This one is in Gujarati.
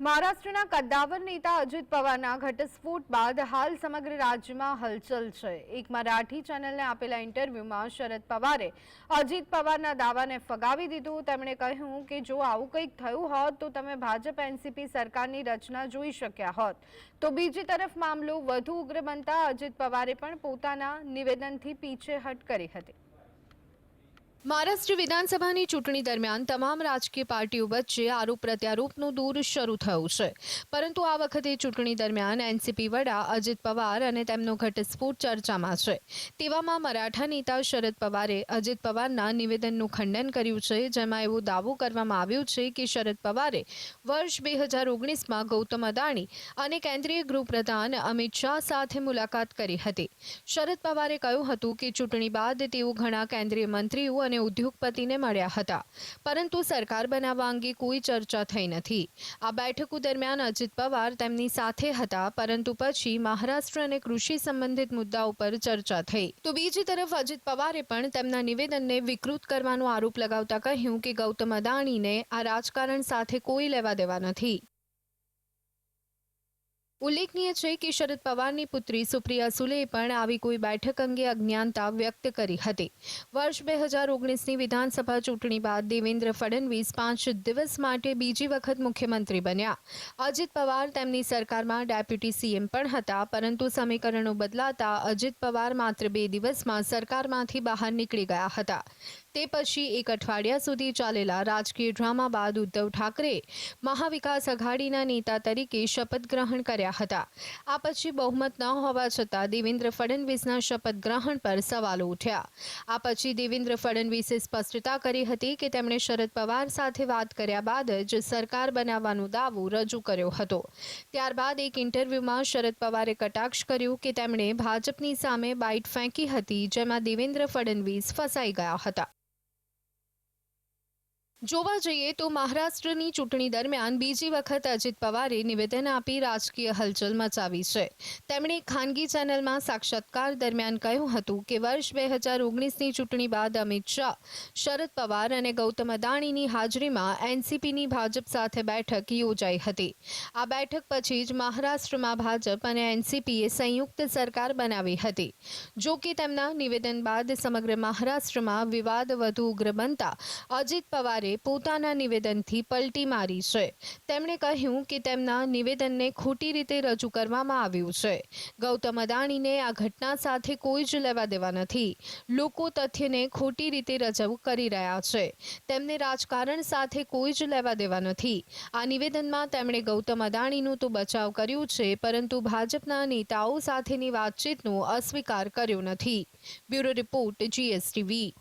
મહારાષ્ટ્રના કદ્દાવર નેતા અજીત પવારના ઘટસ્ફોટ બાદ હાલ સમગ્ર રાજ્યમાં હલચલ છે. એક મરાઠી ચેનલને આપેલા ઇન્ટરવ્યૂમાં શરદ પવારે અજીત પવારના દાવાને ફગાવી દીધું. તેમણે કહ્યું કે જો આવું કંઈક થયું હોત તો તમે ભાજપ, એનસીપી સરકારની રચના જોઈ શક્યા હોત. તો બીજી તરફ મામલો વધુ ઉગ્ર બનતા અજીત પવારે પણ પોતાના નિવેદનથી પીછેહટ કરી હતી. મહારાષ્ટ્ર વિધાનસભાની ચૂંટણી દરમિયાન તમામ રાજકીય પાર્ટીઓ વચ્ચે આરોપ પ્રત્યારોપનું દૂર શરૂ થયું છે. પરંતુ આ વખતે ચૂંટણી દરમિયાન એનસીપી વડા અજીત પવાર અને તેમનો ઘટસ્ફોટ ચર્ચામાં છે. તેવામાં મરાઠા નેતા શરદ પવારે અજીત પવારના નિવેદનનું ખંડન કર્યું છે, જેમાં એવો દાવો કરવામાં આવ્યો છે કે શરદ પવારે વર્ષ બે હજાર ઓગણીસમાં ગૌતમ અદાણી અને કેન્દ્રીય ગૃહપ્રધાન અમિત શાહ સાથે મુલાકાત કરી હતી. શરદ પવારે કહ્યું હતું કે ચૂંટણી બાદ તેઓ ઘણા કેન્દ્રીય મંત્રીઓ અને ઉદ્યોગપતિને મળ્યા હતા. પરંતુ સરકાર બનાવવા અંગે કોઈ ચર્ચા થઈ નથી. આ બેઠકો દરમિયાન અજીત પવાર તેમની સાથે હતા, પરંતુ પછી મહારાષ્ટ્ર અને કૃષિ સંબંધિત મુદ્દા ઉપર ચર્ચા થઈ. તો બીજી તરફ અજીત પવારે પણ તેમના નિવેદનને વિકૃત કરવાનો આરોપ લગાવતા કહ્યું કે ગૌતમ અદાણીને આ રાજકારણ સાથે કોઈ લેવા દેવા નથી. ઉલ્લેખનીય છે કે શરદ પવારની પુત્રી સુપ્રિયા સુલેએ પણ આવી કોઈ બેઠક અંગે અજ્ઞાનતા વ્યક્ત કરી હતી. વર્ષ બે હજાર ઓગણીસની વિધાનસભા ચૂંટણી બાદ દેવેન્દ્ર ફડણવીસ પાંચ દિવસ માટે બીજી વખત મુખ્યમંત્રી બન્યા. અજીત પવાર તેમની સરકારમાં ડેપ્યુટી સીએમ પણ હતા, પરંતુ સમીકરણો બદલાતા અજીત પવાર માત્ર બે દિવસમાં સરકારમાંથી બહાર નીકળી ગયા હતા. તે પછી એક અઠવાડિયા સુધી ચાલેલા રાજકીય ડ્રામા બાદ ઉદ્ધવ ઠાકરે મહાવિકાસ અઘાડીના નેતા તરીકે શપથ ગ્રહણ કર્યા હતા. આ પછી બહુમત ન હોવા છતાં દેવેન્દ્ર ફડણવીસના શપથ ગ્રહણ પર સવાલો ઉઠ્યા. આ પછી દેવેન્દ્ર ફડણવીસે સ્પષ્ટતા કરી હતી કે તેમણે શરદ પવાર સાથે વાત કર્યા બાદ જ સરકાર બનાવવાનો દાવો રજૂ કર્યો હતો. ત્યારબાદ એક ઇન્ટરવ્યૂમાં શરદ પવારે કટાક્ષ કર્યું કે તેમણે ભાજપની સામે બાઇટ ફેંકી હતી, જેમાં દેવેન્દ્ર ફડણવીસ ફસાઈ ગયા હતા. જોવા જઈએ તો મહારાષ્ટ્રની ચૂંટણી દરમિયાન બીજી વખત અજીત પવારે નિવેદન આપી રાજકીય હલચલ મચાવી છે. તેમણે ખાનગી ચેનલમાં સાક્ષાત્કાર દરમિયાન કહ્યું હતું કે વર્ષ બે હજાર ઓગણીસની ચૂંટણી બાદ અમિત શાહ, શરદ પવાર અને ગૌતમ અદાણીની હાજરીમાં એનસીપીની ભાજપ સાથે બેઠક યોજાઈ હતી. આ બેઠક પછી જ મહારાષ્ટ્રમાં ભાજપ અને એનસીપીએ સંયુક્ત સરકાર બનાવી હતી. જો કે તેમના નિવેદન બાદ સમગ્ર મહારાષ્ટ્રમાં વિવાદ વધુ ઉગ્ર બનતા અજીત પવારે પોતાના નિવેદનથી પલટી મારી છે. તેમણે કહ્યું કે તેમના નિવેદનને ખોટી રીતે રજૂ કરવામાં આવ્યું છે. ગૌતમ અદાણીને આ ઘટના સાથે કોઈ જ લેવા દેવા નથી. લોકો તથ્યને ખોટી રીતે રજૂ કરી રહ્યા છે. તેમને રાજકારણ સાથે કોઈ જ લેવા દેવા નથી. આ નિવેદનમાં તેમણે ગૌતમ અદાણીનું તો બચાવ કર્યું છે, પરંતુ ભાજપના નેતાઓ સાથેની વાતચીતનો અસ્વીકાર કર્યો નથી. Bureau report, GSTV.